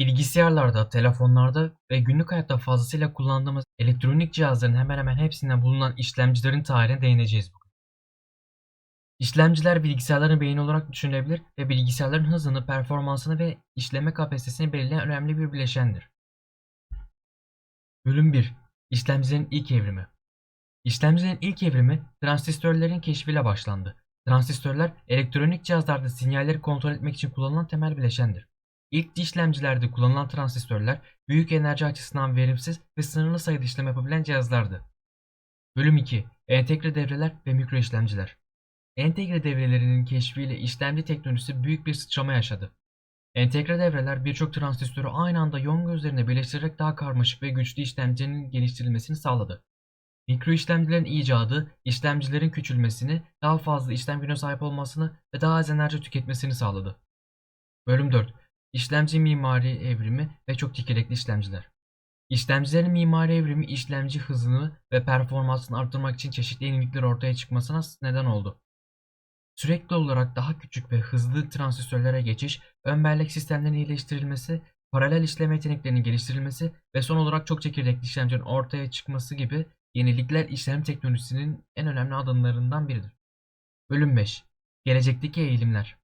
Bilgisayarlarda, telefonlarda ve günlük hayatta fazlasıyla kullandığımız elektronik cihazların hemen hemen hepsinde bulunan işlemcilerin tarihine değineceğiz bugün. İşlemciler bilgisayarların beyni olarak düşünülebilir ve bilgisayarların hızını, performansını ve işleme kapasitesini belirleyen önemli bir bileşendir. Bölüm 1 İşlemcilerin ilk evrimi İşlemcilerin ilk evrimi transistörlerin keşfiyle başlandı. Transistörler elektronik cihazlarda sinyalleri kontrol etmek için kullanılan temel bileşendir. İlk işlemcilerde kullanılan transistörler büyük enerji açısından verimsiz ve sınırlı sayıda işlem yapabilen cihazlardı. Bölüm 2 Entegre devreler ve mikro işlemciler Entegre devrelerinin keşfiyle işlemci teknolojisi büyük bir sıçrama yaşadı. Entegre devreler birçok transistörü aynı anda yonga üzerine birleştirerek daha karmaşık ve güçlü işlemcinin geliştirilmesini sağladı. Mikro işlemcilerin icadı, işlemcilerin küçülmesini, daha fazla işlem gücüne sahip olmasını ve daha az enerji tüketmesini sağladı. Bölüm 4 İşlemci mimari evrimi ve çok tekerlekli işlemciler. İşlemcilerin mimari evrimi işlemci hızını ve performansını arttırmak için çeşitli yenilikler ortaya çıkmasına neden oldu. Sürekli olarak daha küçük ve hızlı transistörlere geçiş, ön bellek sistemlerinin iyileştirilmesi, paralel işlem yeteneklerinin geliştirilmesi ve son olarak çok çekirdekli işlemcilerin ortaya çıkması gibi yenilikler işlem teknolojisinin en önemli adımlarından biridir. Bölüm 5 Gelecekteki eğilimler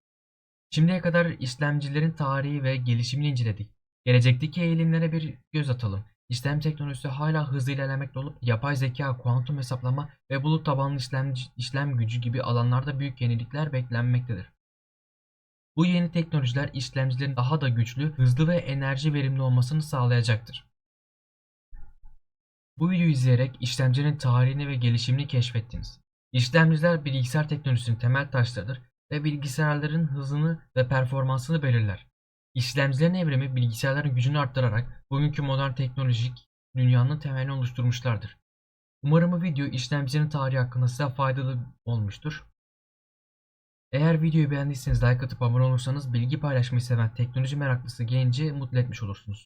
Şimdiye kadar işlemcilerin tarihi ve gelişimini inceledik. Gelecekteki eğilimlere bir göz atalım. İşlem teknolojisi hala hızlı ilerlemekte olup yapay zeka, kuantum hesaplama ve bulut tabanlı işlem, işlem gücü gibi alanlarda büyük yenilikler beklenmektedir. Bu yeni teknolojiler işlemcilerin daha da güçlü, hızlı ve enerji verimli olmasını sağlayacaktır. Bu videoyu izleyerek işlemcilerin tarihini ve gelişimini keşfettiniz. İşlemciler bilgisayar teknolojisinin temel taşlarıdır ve bilgisayarların hızını ve performansını belirler. İşlemcilerin evrimi bilgisayarların gücünü arttırarak bugünkü modern teknolojik dünyanın temelini oluşturmuşlardır. Umarım bu video işlemcilerin tarihi hakkında size faydalı olmuştur. Eğer videoyu beğendiyseniz like atıp abone olursanız bilgi paylaşmayı seven teknoloji meraklısı genci mutlu etmiş olursunuz.